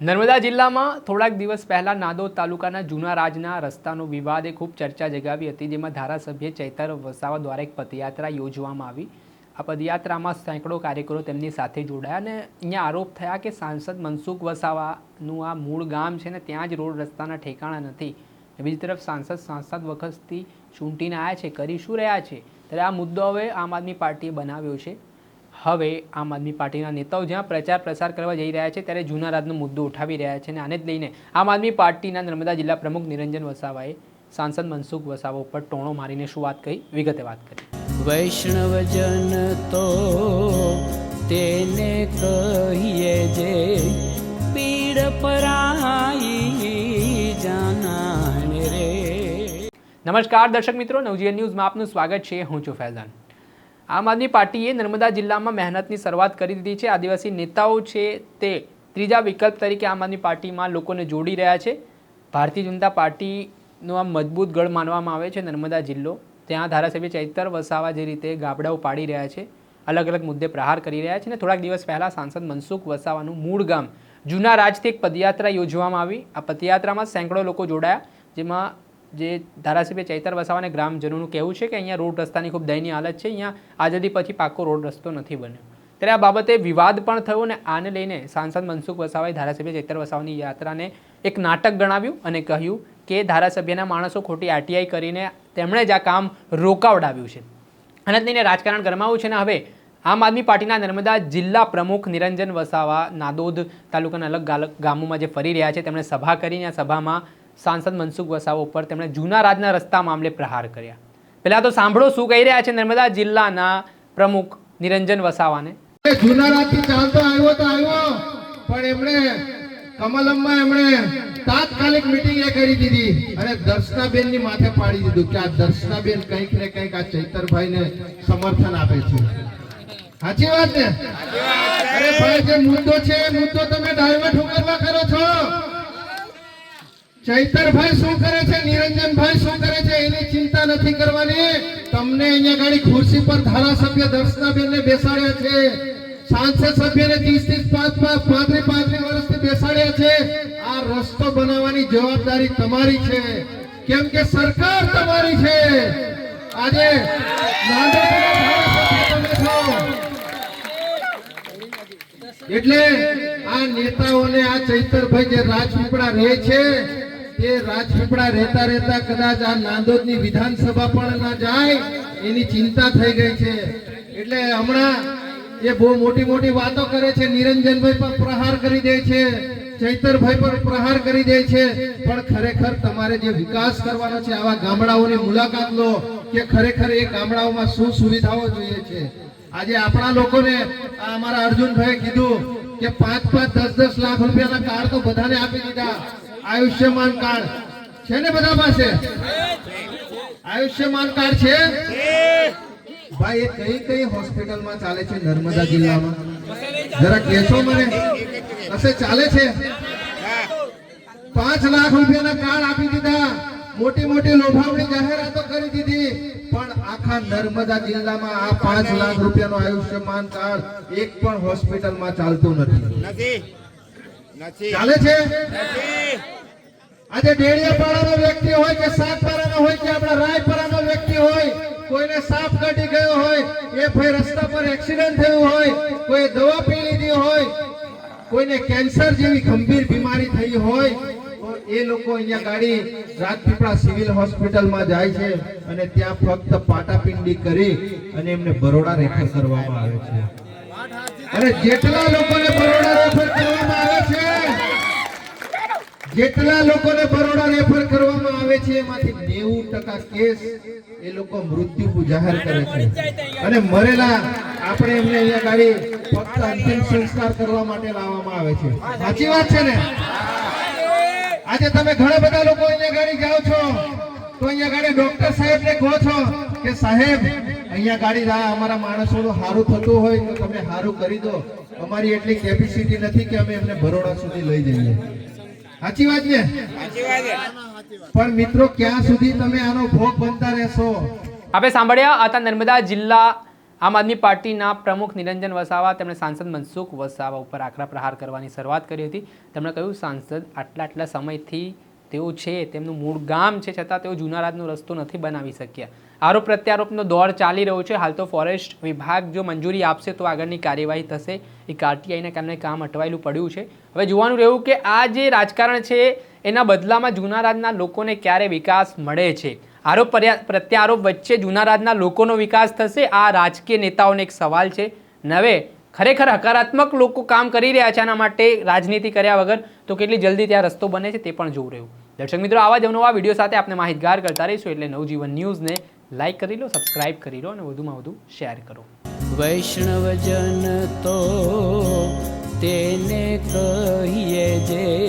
નર્મદા જિલ્લામાં થોડાક દિવસ પહેલા નાદોદ તાલુકાના જૂના રાજના રસ્તાનો વિવાદે ખૂબ ચર્ચા જગાવી હતી, જેમાં ધારાસભ્ય ચૈતર વસાવા દ્વારા એક પદયાત્રા યોજવામાં આવી. આ પદયાત્રામાં સેંકડો કાર્યકરો તેમની સાથે જોડાયા અને અહીંયા આરોપ થયા કે સાંસદ મનસુખ વસાવાનું આ મૂળ ગામ છે ને ત્યાં જ રોડ રસ્તાના ઠેકાણા નથી. બીજી તરફ સાંસદ સાંસદ વખતથી ચૂંટીને આવ્યા છે, કરી શું રહ્યા છે? ત્યારે આ મુદ્દો હવે આમ આદમી પાર્ટીએ બનાવ્યો છે. હવે આમ આદમી પાર્ટીના નેતાઓ જ્યાં પ્રચાર પ્રસાર કરવા જઈ રહ્યા છે ત્યારે જૂના રાજનો મુદ્દો ઉઠાવી રહ્યા છે અને આને જ લઈને આમ આદમી પાર્ટીના નર્મદા જિલ્લા પ્રમુખ નિરંજન વસાવાએ સાંસદ મનસુખ વસાવા ઉપર ટોણો મારીને શું વાત કહી? વિગતે વાત કરી. વૈષ્ણવજન તો તેને કહીએ જે પીડ પરાઈ જાનાને રે. નમસ્કાર દર્શક મિત્રો નવજીવન ન્યૂઝમાં આપનું સ્વાગત છે. હું છું ફૈઝાન. આમ આદમી પાર્ટીએ નર્મદા જિલ્લામાં મહેનતની શરૂઆત કરી દીધી છે. આદિવાસી નેતાઓ છે તે ત્રીજા વિકલ્પ તરીકે આમ આદમી પાર્ટીમાં લોકોને જોડી રહ્યા છે. ભારતીય જનતા પાર્ટીનો આ મજબૂત ગઢ માનવામાં આવે છે નર્મદા જિલ્લો. ત્યાં ધારાસભ્ય ચૈતર વસાવા જે રીતે ગાબડાઓ પાડી રહ્યા છે અલગ અલગ મુદ્દે પ્રહાર કરી રહ્યા છે અને થોડાક દિવસ પહેલાં સાંસદ મનસુખ વસાવાનું મૂળ ગામ જૂના રાજથી એક પદયાત્રા યોજવામાં આવી. આ પદયાત્રામાં સેંકડો લોકો જોડાયા, જેમાં જે ધારાસભ્ય ચૈતર વસાવા અને ગ્રામજનોનું કહેવું છે કે અહીંયા રોડ રસ્તાની ખૂબ દયનીય હાલત છે. અહીંયા આઝાદી પછી પાકો રોડ રસ્તો નથી બન્યો. ત્યારે આ બાબતે વિવાદ પણ થયો અને આને લઈને સાંસદ મનસુખ વસાવાએ ધારાસભ્ય ચૈતર વસાવાની યાત્રાને એક નાટક ગણાવ્યું અને કહ્યું કે ધારાસભ્યના માણસો ખોટી આરટીઆઈ કરીને તેમણે જ આ કામ રોકાવડાવ્યું છે. જ લઈને રાજકારણ ગરમાવું છે ને હવે આમ આદમી પાર્ટીના નર્મદા જિલ્લા પ્રમુખ નિરંજન વસાવા નાદોદ તાલુકાના અલગ ગામોમાં જે ફરી રહ્યા છે, તેમણે સભા કરીને આ સભામાં સાંસદ મનસુખ વસાવા ઉપર તેમણે જૂના રાજના રસ્તા મામલે પ્રહાર કર્યા. પહેલા તો સાંભળો શું કહી રહ્યા છે નર્મદા જિલ્લાના પ્રમુખ નિરંજન વસાવાને. જૂના રાતથી ચાલતો આવ્યો તો આવ્યો, પણ એમણે કમલમમાં એમણે તાત્કાલિક મિટિંગ એ કરી દીધી અને દર્શનાબેનની માથે પાડી દીધું કે આ દર્શનાબેન કંઈક ને કંઈક આ ચૈતરભાઈ ને સમર્થન આપે છે. સાચી વાત ને? અરે ભાઈ, જે મુદ્દો છે મુદ્દો તમે ડાયવર્ટ કરવા કરો છો. ચૈતરભાઈ શું કરે છે? નિરંજનભાઈ શું કરે છે? એની ચિંતા નથી કરવાની. તમને અહીંયા ગાડી ખુરશી પર ધારાસભ્ય દર્શનાબેન ને બેસાડ્યા છે. સાંસદ સભ્યને ત્રીસ ત્રીસ પાંચ પાંચ પાંત્રીસ પાંત્રીસ વર્ષથી બેસાડ્યા છે. આ રસ્તો બનાવવાની જવાબદારી તમારી છે. કેમ કે સરકાર તમારી છે. આજે એટલે આ નેતાઓને, આ ચૈતરભાઈ જે રાજપીપળા રહે છે તે રાજપીપળા રહેતા રહેતા કદાચ આ નાંદોદની વિધાનસભા પણ ના જાય, એની ચિંતા થઈ ગઈ છે. એટલે હમણાં એ બહુ મોટી મોટી વાતો કરે છે, નિરંજનભાઈ પર પ્રહાર કરી દે છે, ચૈતરભાઈ પર પ્રહાર કરી દે છે. પણ ખરેખર તમારે જે વિકાસ કરવાનો છે, આવા ગામડાઓની મુલાકાત લો, કે ખરેખર એ ગામડાઓમાં શું સુવિધાઓ જોઈએ છે. આજે આપણા લોકોને અમારા અર્જુનભાઈ કીધું કે પાંચ પાંચ દસ દસ લાખ રૂપિયાના કાર્ડ તો બધાને આપી દીધા. આયુષ્યમાન કાર્ડ છે ને બધા પાસે? આયુષ્યમાન કાર્ડ છે? ભાઈ, એ કઈ કઈ હોસ્પિટલમાં ચાલે છે નર્મદા જિલ્લામાં? જરા કહેશો મને. કશે ચાલે છે? પાંચ લાખ રૂપિયાના કાર્ડ આપી દીધા. મોટી મોટી લોભાવણી જાહેરાતો કરી દીધી. પણ આખા નર્મદા જિલ્લામાં આ પાંચ લાખ રૂપિયાનું આયુષ્યમાન કાર્ડ એક પણ હોસ્પિટલમાં ચાલતું નથી. ચાલે છે? આજે ડેડિયાપાડાનો વ્યક્તિ હોય કે સાતપાડાનો હોય કે આપણા રાયપરાનો વ્યક્તિ હોય કોઈને સાપ કાઢી ગયો હોય એ ભાઈ રસ્તા પર એક્સિડન્ટ થયું હોય કોઈ દવા પી લીધી હોય કોઈને કેન્સર જેવી ગંભીર બીમારી થઈ હોય તો એ લોકો અહીંયા ગાડી રાજપીપળા સિવિલ હોસ્પિટલમાં જાય છે અને ત્યાં ફક્ત પાટાપિંડી કરી અને એમને બરોડા રેફર કરવામાં આવે છે. અને જેટલા લોકોને બરોડા રેફર કરવામાં આવે છે જેટલા લોકોને બરોડા રેફર કરવામાં આવે છે એમાંથી નેવું ટકા કેસ એ લોકો મૃત્યુ જાહેર કરે છે. અને મરેલા આપણે એમને અહીંયા ગાડી ફક્ત અંતિમ સંસ્કાર કરવા માટે લાવવામાં આવે છે. સાચી વાત છે ને? આજે તમે ઘણા બધા લોકો અહીંયા ગાડી જાઓ છો તો અહીંયા ગાડી ડોક્ટર સાહેબ ને કહો છો કે સાહેબ અહીંયા ગાડી રા અમારા માણસોનું સારું થતું હોય તો તમે સારું કરી દો. અમારી એટલી કેપેસિટી નથી કે અમે એમને બરોડા સુધી લઈ જઈએ. સાચી વાત ને. પણ મિત્રો ક્યાં સુધી તમે આનો ભોગ બનતા રહેશો? આપણે સાંભળ્યા હતા નર્મદા જિલ્લા આમ આદમી પાર્ટીના પ્રમુખ નિરંજન વસાવા તેમણે સાંસદ મનસુખ વસાવા ઉપર આકરા પ્રહાર કરવાની શરૂઆત કરી હતી. તેમણે કહ્યું સાંસદ આટલા આટલા સમયથી તેઓ છે તેમનું મૂળ ગામ છે છતાં તેઓ જૂના રાજનો રસ્તો નથી બનાવી શક્યા. આરોપ પ્રત્યારોપનો દોર ચાલી રહ્યો છે. હાલ તો ફોરેસ્ટ વિભાગ જો મંજૂરી આપશે તો આગળની કાર્યવાહી થશે. એ આરટીઆઈના કારણે કામ અટવાયેલું પડ્યું છે. હવે જોવાનું રહ્યું કે આ જે રાજકારણ છે, એના બદલામાં જૂના રાજના લોકોને ક્યારે વિકાસ મળે છે? આરોપ પ્રત્યારોપ વચ્ચે જૂના રાજના લોકોનો વિકાસ થશે? આ રાજકીય નેતાઓને એક સવાલ છે. નવે ખરેખર હકારાત્મક લોકો કામ કરી રહ્યા છે આના માટે રાજનીતિ કર્યા વગર, તો કેટલી જલ્દી ત્યાં રસ્તો બને છે તે પણ જોવું રહ્યું. દર્શક મિત્રો, આવા જ અવનવા વીડિયો સાથે આપણે માહિતગાર કરતા રહીશું. એટલે નવજીવન ન્યૂઝને લાઈક કરી લો સબસ્ક્રાઇબ કરી લો અને વધુમાં વધુ શેર કરો. વૈષ્ણવજન તો તેને કહીએ જે